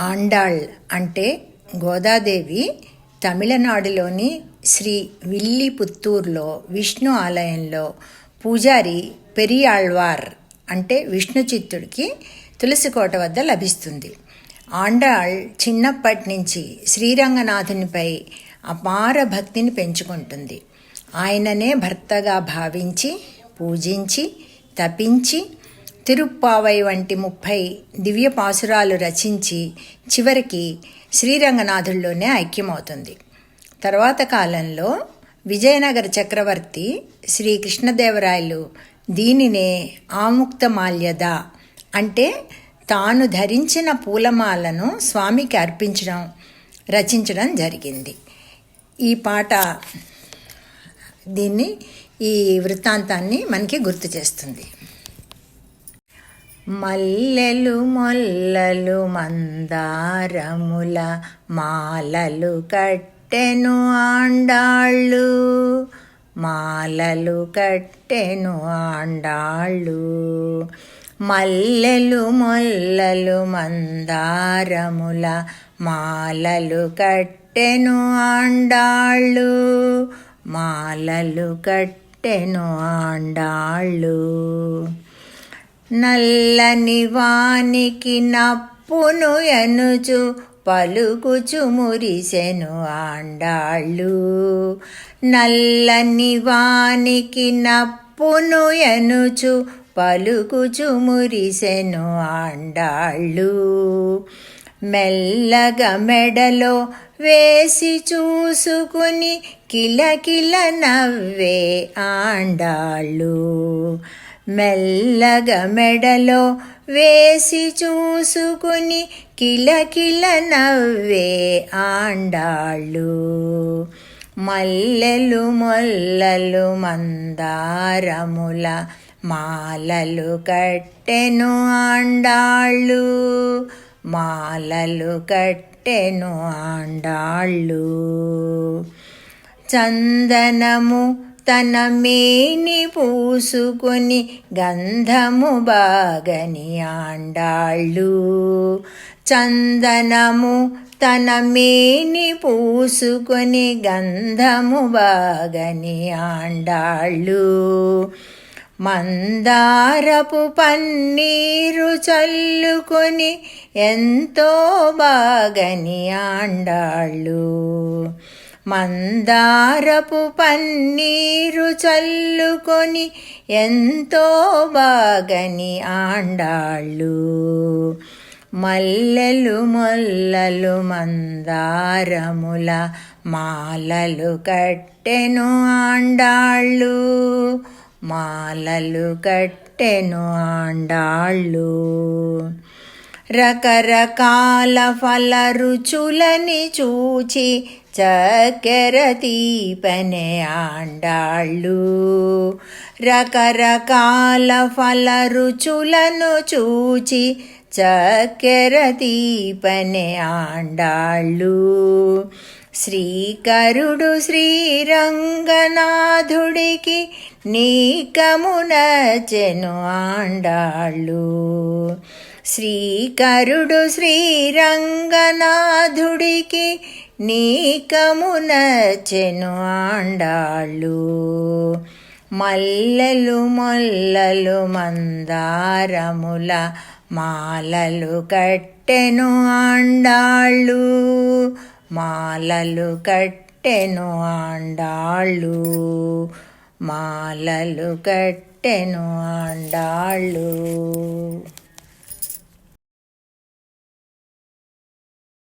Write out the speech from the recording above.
ఆండాళ్ అంటే గోదాదేవి తమిళనాడులోని శ్రీ విల్లిపుత్తూర్లో విష్ణు ఆలయంలో పూజారి పెరియాళ్వార్ అంటే విష్ణు చిత్తుడికి తులసికోట వద్ద లభిస్తుంది. ఆండాళ్ చిన్నప్పటి నుంచి శ్రీరంగనాథునిపై అపార భక్తిని పెంచుకుంటుంది. ఆయననే భర్తగా భావించి పూజించి తపించి తిరుప్పావై వంటి ముప్పై దివ్య పాసురాలు రచించి చివరికి శ్రీరంగనాథుల్లోనే ఐక్యమవుతుంది. తర్వాత కాలంలో విజయనగర చక్రవర్తి శ్రీ కృష్ణదేవరాయలు దీనినే ఆముక్తమాల్యద అంటే తాను ధరించిన పూలమాలను స్వామికి అర్పించడం రచించడం జరిగింది. ఈ పాట దీన్ని ఈ వృత్తాంతాన్ని మనకి గుర్తు చేస్తుంది. మల్లెలు మొల్లలు మందారముల మాలలు కట్టెను ఆండాళ్ళు. మాలలు కట్టెను ఆండాళ్ళు. మల్లెలు మొల్లలు మందారముల మాలలు కట్టెను ఆండాళ్ళు. మాలలు కట్టెను ఆండాళ్ళు. నల్లని వానికి నప్పును ఎనుచు పలుకుచు మురిసెను ఆండాళ్ళు. నల్లని వానికి నప్పును ఎనుచు పలుకుచు మురిసెను ఆండాళ్ళు. మెల్లగా మెడలో వేసి చూసుకుని కిలకిల నవ్వే ఆండాళ్ళు. మెల్లగా మెడలో వేసి చూసుకుని కిలకిల నవ్వే ఆండాళ్ళు. మల్లెలు మొల్లలు మందారముల మాలలు కట్టెను ఆండాళ్ళు. మాలలు కట్టెను ఆండాళ్ళు. చందనము తన మేని పూసుకొని గంధము బాగని ఆండాళ్ళు. చందనము తన మేని పూసుకొని గంధము బాగని ఆండాళ్ళు. మందారపు పన్నీరు చల్లుకొని ఎంతో బాగని ఆండాళ్ళు. మందారపు పన్నీరు చల్లుకొని ఎంతో బాగని ఆండాళ్ళు. మల్లెలు మొల్లలు మందారముల మాలలు కట్టెను ఆండాళ్ళు. మాలలు కట్టెను ఆండాళ్ళు. రకరకాల ఫల రుచులని చూచి చక్కెర తీపనే ఆండాళ్ళు. రకరకాల ఫల రుచులను చూచి చక్కెర తీపనే ఆండాళ్ళు. శ్రీకరుడు శ్రీరంగనాథుడికి నీకమునచెను ఆండాళ్ళు. శ్రీకరుడు శ్రీరంగనాథుడికి నీకమునచెను ఆండాళ్ళు మల్లలు మొల్లలు మందారముల మాలలు కట్టెను ఆండాళ్ళు మాలలు కట్టెను ఆండాళ్ళు మాలలు కట్టెను ఆండాళ్ళు.